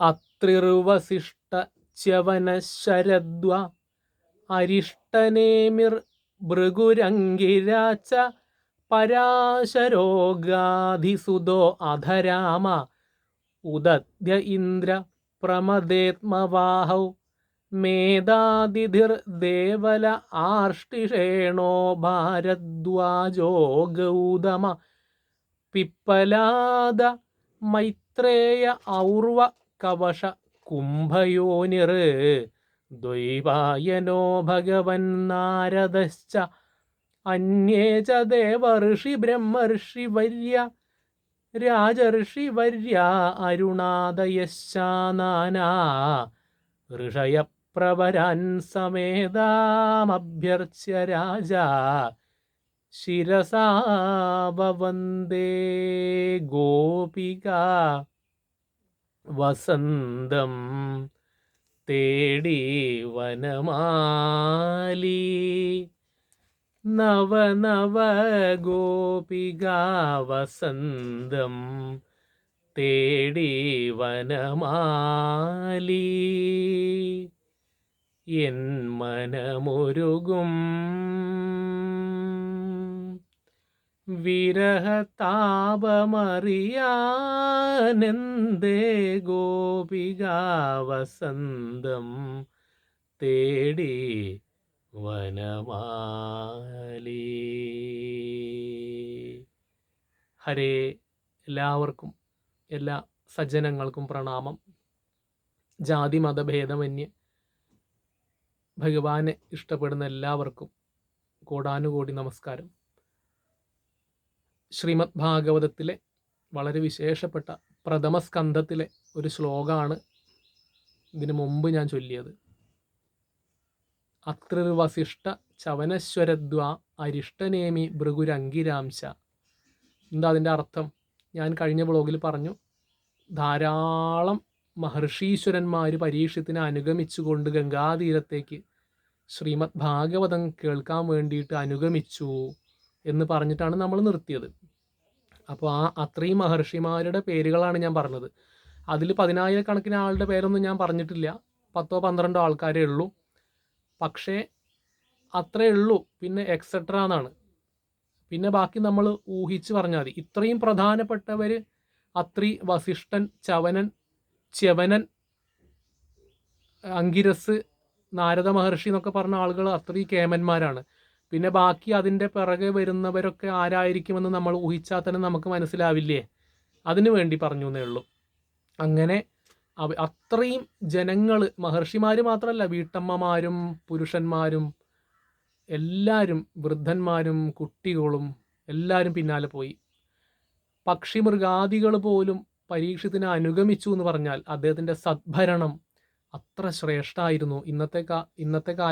അത്രിർവസിഷ്ട ച്യവനശരദ്വ അരിഷ്ടനേമിർ ഭൃഗുരംഗിരാച്ച പരാശരോഗാധിസുതോ അധരാമ. ഉദദ്യ ഇന്ദ്ര പ്രമദേത്മവാഹൗ. മേധാതിഥിർദേവല ആർഷ്ടിഷേണോ ഭാരദ്വാജോ ഗൗതമ പിപ്പലാദ മൈത്രേയ ഔർവ കവശ കുംഭയോനിർ ദ്വൈവായനോ ഭഗവൻ നാരദശ്ച അന്യേ ച ദേവർഷി ബ്രഹ്മർഷി വര്യ രാജർഷി വര്യ അരുണാദയശാനാനാ ഋഷയപ്രവരാൻ സമേതാമഭ്യർച്ച്യ രാജ ശിരസാ വന്ദേ ഗോപിക വസന്തം തേടി വനമാലി. നവനവ നവ ഗോപിക വസന്തം തേടി വനമാലി. എൻ മനമൊരുകും. വിരഹതാപമറിയാനെന്തേ ഗോപികാവസന്തം തേടി വനമാലി. ഹരേ എല്ലാവർക്കും എല്ലാ സജ്ജനങ്ങൾക്കും പ്രണാമം. ജാതി മതഭേദമന്യേ ഭഗവാനെ ഇഷ്ടപ്പെടുന്ന എല്ലാവർക്കും കോടാനുകോടി നമസ്കാരം. ശ്രീമദ് ഭാഗവതത്തിലെ വളരെ വിശേഷപ്പെട്ട പ്രഥമ സ്കന്ധത്തിലെ ഒരു ശ്ലോകമാണ് ഇതിനു മുമ്പ് ഞാൻ ചൊല്ലിയത്. അത്രിർവസിഷ്ട ചവനശ്വരദ്വ അരിഷ്ടനേമി ഭൃഗുരങ്കിരാംശ എന്താ അതിന്റെ അർത്ഥം? ഞാൻ കഴിഞ്ഞ ബ്ലോഗിൽ പറഞ്ഞു ധാരാളം മഹർഷീശ്വരന്മാർ പരീക്ഷത്തിനെ അനുഗമിച്ചുകൊണ്ട് ഗംഗാതീരത്തേക്ക് ശ്രീമദ് ഭാഗവതം കേൾക്കാൻ വേണ്ടിയിട്ട് അനുഗമിച്ചു എന്ന് പറഞ്ഞിട്ടാണ് നമ്മൾ നിർത്തിയത്. അപ്പോൾ ആ അത്രയും മഹർഷിമാരുടെ പേരുകളാണ് ഞാൻ പറഞ്ഞത്. അതിൽ പതിനായിരക്കണക്കിന് ആളുടെ പേരൊന്നും ഞാൻ പറഞ്ഞിട്ടില്ല. പത്തോ പന്ത്രണ്ടോ ആൾക്കാരേ ഉള്ളൂ. പക്ഷേ അത്രേ ഉള്ളൂ. പിന്നെ എക്സെട്ര എന്നാണ്. പിന്നെ ബാക്കി നമ്മൾ ഊഹിച്ച് പറഞ്ഞാൽ മതി. ഇത്രയും പ്രധാനപ്പെട്ടവർ അത്രി വസിഷ്ഠൻ ചവനൻ ച്യവനൻ അങ്കിരസ് നാരദ മഹർഷി എന്നൊക്കെ പറഞ്ഞ ആളുകൾ അത്രയും കേമന്മാരാണ്. പിന്നെ ബാക്കി അതിന്റെ പിറകെ വരുന്നവരൊക്കെ ആരായിരിക്കുമെന്ന് നമ്മൾ ഊഹിച്ചാൽ തന്നെ നമുക്ക് മനസ്സിലാവില്ലേ? അതിനു വേണ്ടി പറഞ്ഞു എന്നേ ഉള്ളൂ. അങ്ങനെ അത്രയും ജനങ്ങൾ മഹർഷിമാർ മാത്രമല്ല വീട്ടമ്മമാരും പുരുഷന്മാരും എല്ലാവരും വൃദ്ധന്മാരും കുട്ടികളും എല്ലാവരും പിന്നാലെ പോയി. പക്ഷി മൃഗാദികൾ പോലും പരീക്ഷത്തിന് അനുഗമിച്ചു എന്ന് പറഞ്ഞാൽ അദ്ദേഹത്തിന്റെ സദ്ഭരണം അത്ര ശ്രേഷ്ഠമായിരുന്നു ഇന്നത്തെ കാ ഇന്നത്തെ കാല